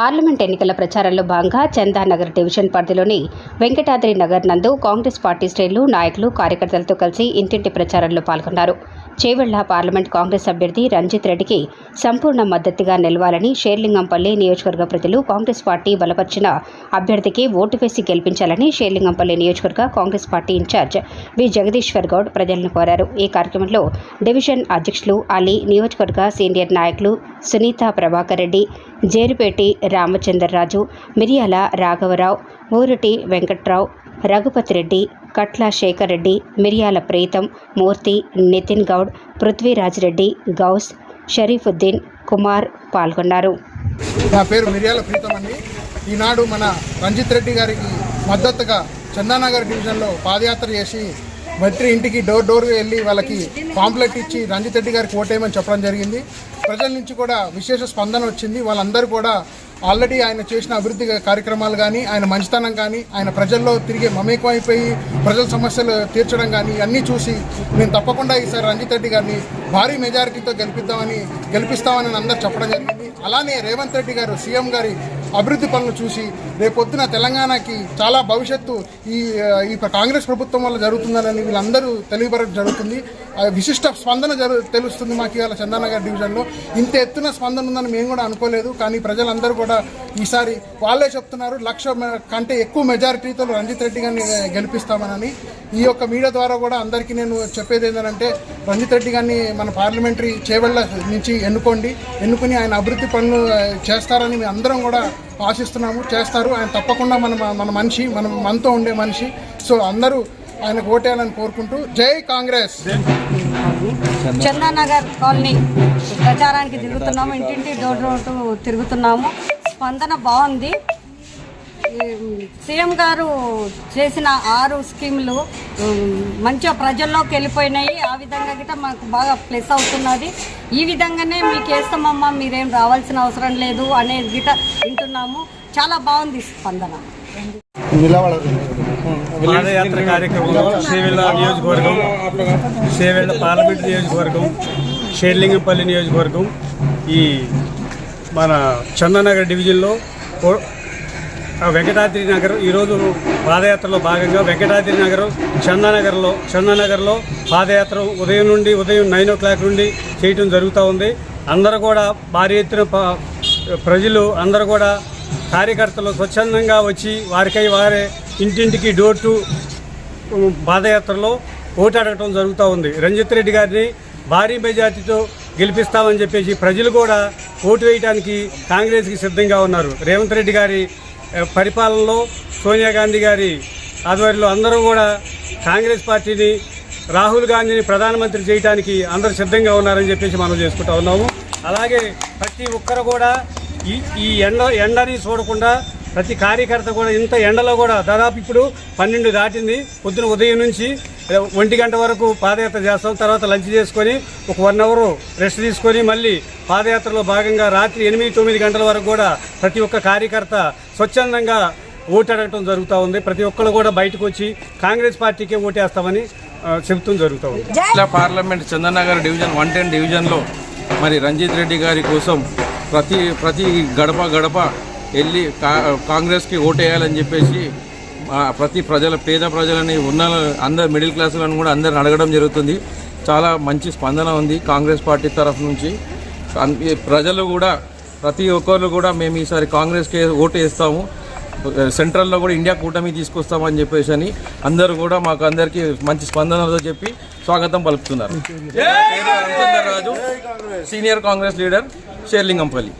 Parliament ఎన్నికల ప్రచారంలో భాగంగా చందానగర్ డివిజన్ పరిధిలోని వెంకటాద్రి నగర్ నందు కాంగ్రెస్ పార్టీ శ్రేణులు నాయకులు కార్యకర్తలతో కలిసి ఇంటింటి ప్రచారంలో పాల్గొన్నారు. చేవెళ్ళ పార్లమెంట్ కాంగ్రెస్ అభ్యర్థి రంజిత్ రెడ్డికి సంపూర్ణ మద్దతుగా నిలవాలని షేర్లింగంపల్లి నియోజకవర్గ ప్రజలు కాంగ్రెస్ పార్టీ బలపరిచిన అభ్యర్థికి ఓటు వేసి గెలిపించాలని షేర్లింగంపల్లి నియోజకవర్గ Congress party incharge V. Jagadishwar Goud ప్రజలను కోరారు. ఈ కార్యక్రమంలో డివిజన్ అధ్యక్షులు అలీ నియోజకవర్గ సీనియర్ నాయకులు సునీత ప్రభాకర్ రెడ్డి జేరిపేటి రామచంద్రరాజు మిరియాల రాఘవరావు ఊరటి వెంకట్రావు రఘుపతి రెడ్డి కట్ల శేఖర్ రెడ్డి మిరియాల ప్రీతం మూర్తి నితిన్ గౌడ్ పృథ్వీరాజ్ రెడ్డి గౌస్ షరీఫుద్దీన్ కుమార్ పాల్గొన్నారు. నా పేరు మిరియాల ప్రీతం అండి. ఈనాడు మన రంజిత్ రెడ్డి గారికి మద్దతుగా చందానగర్ డివిజన్లో పాదయాత్ర చేసి మంత్రి ఇంటికి డోర్ డోర్ వెళ్ళి వాళ్ళకి పాంప్లెట్ ఇచ్చి రంజిత్ రెడ్డి గారికి ఓటేయమని చెప్పడం జరిగింది. ప్రజల నుంచి కూడా విశేష స్పందన వచ్చింది. వాళ్ళందరూ కూడా ఆల్రెడీ ఆయన చేసిన అభివృద్ధి కార్యక్రమాలు కానీ ఆయన మంచితనం కానీ ఆయన ప్రజల్లో తిరిగి మమేకమైపోయి ప్రజల సమస్యలు తీర్చడం కానీ అన్నీ చూసి నేను తప్పకుండా ఈసారి రంజిత్ రెడ్డి గారిని భారీ మెజారిటీతో గెలిపిద్దామని గెలిపిస్తామని అందరూ చెప్పడం జరిగింది. అలానే రేవంత్ రెడ్డి గారు సీఎం గారి అభివృద్ధి పనులు చూసి రేపొద్దున తెలంగాణకి చాలా భవిష్యత్తు ఈ ఈ కాంగ్రెస్ ప్రభుత్వం వల్ల జరుగుతుందని వీళ్ళందరూ తెలియపరచడం జరుగుతుంది. విశిష్ట స్పందన జరు తెలుస్తుంది మాకు ఇవాళ చందానగర్ డివిజన్లో. ఇంత ఎత్తున స్పందన ఉందని మేము కూడా అనుకోలేదు కానీ ప్రజలందరూ కూడా ఈసారి వాళ్ళే చెప్తున్నారు లక్ష కంటే ఎక్కువ మెజారిటీతో రంజిత్ రెడ్డి గారిని గెలిపిస్తామనని. ఈ యొక్క మీడియా ద్వారా కూడా అందరికీ నేను చెప్పేది ఏంటంటే రంజిత్ రెడ్డి గారిని మన పార్లమెంటరీ చేవెళ్ళ నుంచి ఎన్నుకోండి ఎన్నుకుని ఆయన అభివృద్ధి పనులు చేస్తారని మేము అందరం కూడా ఆశిస్తున్నాము చేస్తారు. ఆయన తప్పకుండా మన మన మనిషి మన మనతో ఉండే మనిషి. సో అందరూ ఆయనకు ఓటేయాలని కోరుకుంటూ జై కాంగ్రెస్. చందానగర్ కాలనీ ప్రచారానికి తిరుగుతున్నాము ఇంటింటి డోర్ డోర్ తిరుగుతున్నాము. స్పందన బాగుంది. సీఎం గారు చేసిన ఆరు స్కీములు మంచిగా ప్రజల్లోకి వెళ్ళిపోయినాయి. ఆ విధంగా గిట్ట మాకు బాగా ప్లస్ అవుతున్నది. ఈ విధంగానే మీకు వేస్తామమ్మా మీరేం రావాల్సిన అవసరం లేదు అనేది గిట్ట వింటున్నాము. చాలా బాగుంది స్పందన. పాదయాత్ర కార్యక్రమంలో సేవెళ్ళ నియోజకవర్గం సేవెళ్ళ పార్లమెంట్ నియోజకవర్గం షేర్లింగంపల్లి నియోజకవర్గం ఈ మన చందనగర్ డివిజన్లో వెంకటాద్రి నగర్ ఈరోజు పాదయాత్రలో భాగంగా వెంకటాద్రి నగర్ చందానగర్లో చందానగర్లో పాదయాత్ర ఉదయం నుండి ఉదయం నైన్ ఓ క్లాక్ నుండి చేయటం జరుగుతూ ఉంది. అందరూ కూడా భారీ ఎత్తున ప- ప్రజలు అందరూ కూడా కార్యకర్తలు స్వచ్ఛందంగా వచ్చి వారికై వారే ఇంటింటికి డోర్ టు పాదయాత్రలో ఓటు అడగటం జరుగుతూ ఉంది. రంజిత్ రెడ్డి గారిని భారీ మెజార్టీతో గెలిపిస్తామని చెప్పేసి ప్రజలు కూడా ఓటు వేయడానికి కాంగ్రెస్కి సిద్ధంగా ఉన్నారు. రేవంత్ రెడ్డి గారి పరిపాలనలో సోనియా గాంధీ గారి ఆధ్వర్యంలో అందరూ కూడా కాంగ్రెస్ పార్టీని రాహుల్ గాంధీని ప్రధానమంత్రి చేయడానికి అందరూ సిద్ధంగా ఉన్నారని చెప్పేసి మనం చేసుకుంటా ఉన్నాము. అలాగే ప్రతి ఒక్కరు కూడా ఈ ఈ ఎండ ఎండని చూడకుండా ప్రతి కార్యకర్త కూడా ఇంత ఎండలో కూడా దాదాపు ఇప్పుడు పన్నెండు దాటింది. పొద్దున ఉదయం నుంచి ఒంటి గంట వరకు పాదయాత్ర చేస్తాం. తర్వాత లంచ్ చేసుకొని ఒక వన్ అవర్ రెస్ట్ తీసుకొని మళ్ళీ పాదయాత్రలో భాగంగా రాత్రి ఎనిమిది తొమ్మిది గంటల వరకు కూడా ప్రతి ఒక్క కార్యకర్త స్వచ్ఛందంగా ఓటు అడగటం జరుగుతూ ఉంది. ప్రతి ఒక్కరు కూడా బయటకు వచ్చి కాంగ్రెస్ పార్టీకే ఓటేస్తామని చెబుతూ జరుగుతూ ఉంది. జిల్లా parliament Chandanagar division one ten డివిజన్లో మరి రంజిత్ రెడ్డి గారి కోసం ప్రతి ప్రతి గడప గడప వెళ్ళి కా కాంగ్రెస్కి ఓటేయాలని చెప్పేసి ప్రతి ప్రజల పేద ప్రజలని ఉన్న అందరు మిడిల్ క్లాసులను కూడా అందరిని అడగడం జరుగుతుంది. చాలా మంచి స్పందన ఉంది కాంగ్రెస్ పార్టీ తరఫు నుంచి. ప్రజలు కూడా ప్రతి ఒక్కరు కూడా మేము ఈసారి కాంగ్రెస్కి ఓటు వేస్తాము సెంట్రల్లో కూడా ఇండియా కూటమి తీసుకొస్తామని చెప్పేసి అని అందరూ కూడా మాకు అందరికీ మంచి స్పందనతో చెప్పి స్వాగతం పలుకుతున్నారు. Raju senior Congress leader Serilingampally.